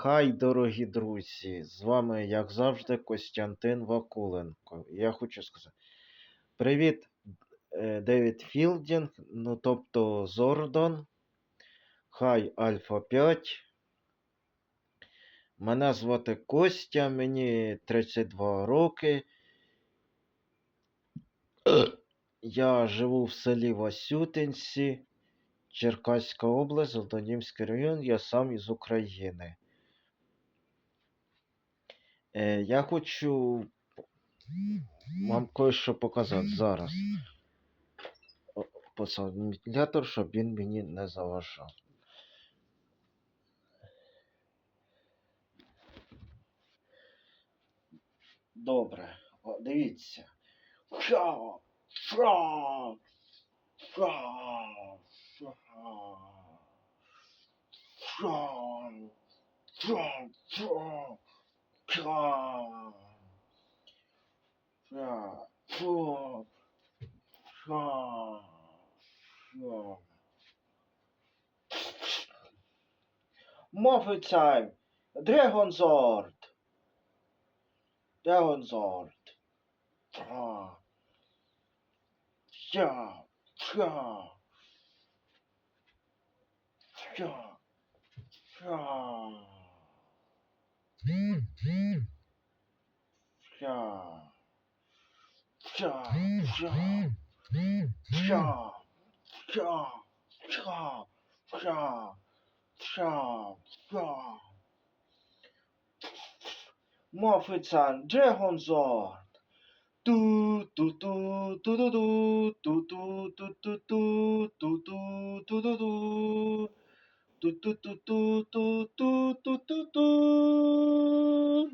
Хай, дорогі друзі! З вами, як завжди, Костянтин Вакуленко. Я хочу сказати: Привіт, е, Девід Філдінг, ну тобто Зордон. Хай Альфа 5. Мене звати Костя, мені 32 роки. Я живу в селі Васютинці, Черкаська область, Золотонімський район, я сам із України. Е, я хочу вам кое-що показати зараз. О, вентилятор, щоб він мені не заважав. Добре, О, дивіться. Ша, ша, ша, ша, ша, ша, ша. Chop. Time. Dragon sword. Dragon sword. Chop. Chop. Chop. Chop. 下下下下下下下下下。莫非咱这样做？嘟嘟嘟嘟嘟嘟嘟嘟嘟嘟嘟嘟嘟嘟嘟嘟嘟。Ту-ту-ту-ту-ту-ту-ту-ту.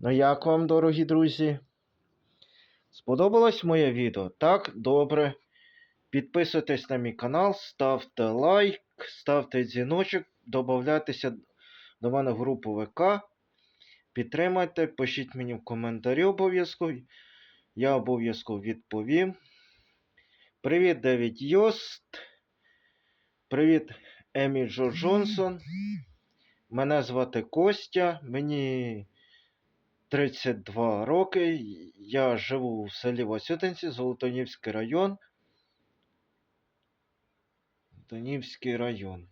Ну, як вам, дорогі друзі? Сподобалось моє відео? Так, добре. Підписуйтесь на мій канал, ставте лайк, ставте дзвіночок, додавайтеся до мене в групу ВК. Підтримайте, пишіть мені в коментарі обов'язково. Я обов'язково відповім. Привіт, Девід Йост. Привіт, Емі Джо Джонсон. Мене звати Костя. Мені 32 роки. Я живу в селі Васютинці, Золотонівський район. Золотонівський район.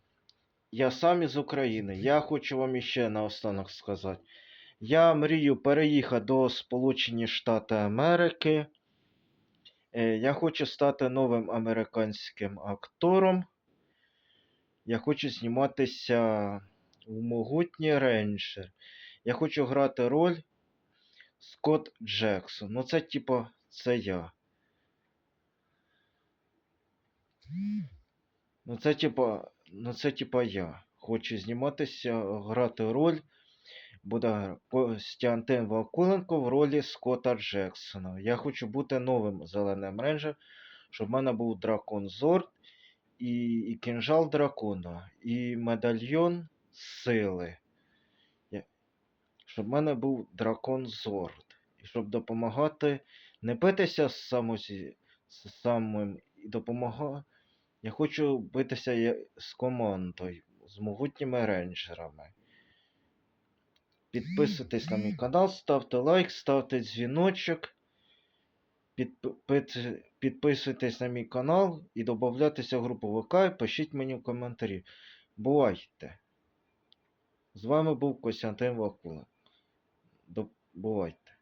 Я сам із України. Я хочу вам іще наостанок сказати. Я мрію переїхати до Сполучені Штати Америки. Е, Я хочу стати новим американським актором. Я хочу зніматися в могутній рейнджер. Я хочу грати роль Скотт Джексон. Ну, це типа, це я. Ну, це типа, ну, це типа я. Хочу зніматися, грати роль. Буде Костянтин Вакуленко в ролі Скотта Джексона. Я хочу бути новим зеленим рейнджером, щоб в мене був дракон Зорд і, і кінжал дракона, і медальйон сили. Щоб в мене був дракон Зорд. І щоб допомагати не битися з, самосі, з самим і допомагати. Я хочу битися з командою, з могутніми рейнджерами. Підписуйтесь на мій канал, ставте лайк, ставте дзвіночок. Підписуйтесь на мій канал і додавайтеся в групу ВК і пишіть мені в коментарі. Бувайте! З вами був Костянтин Вакула. Бувайте!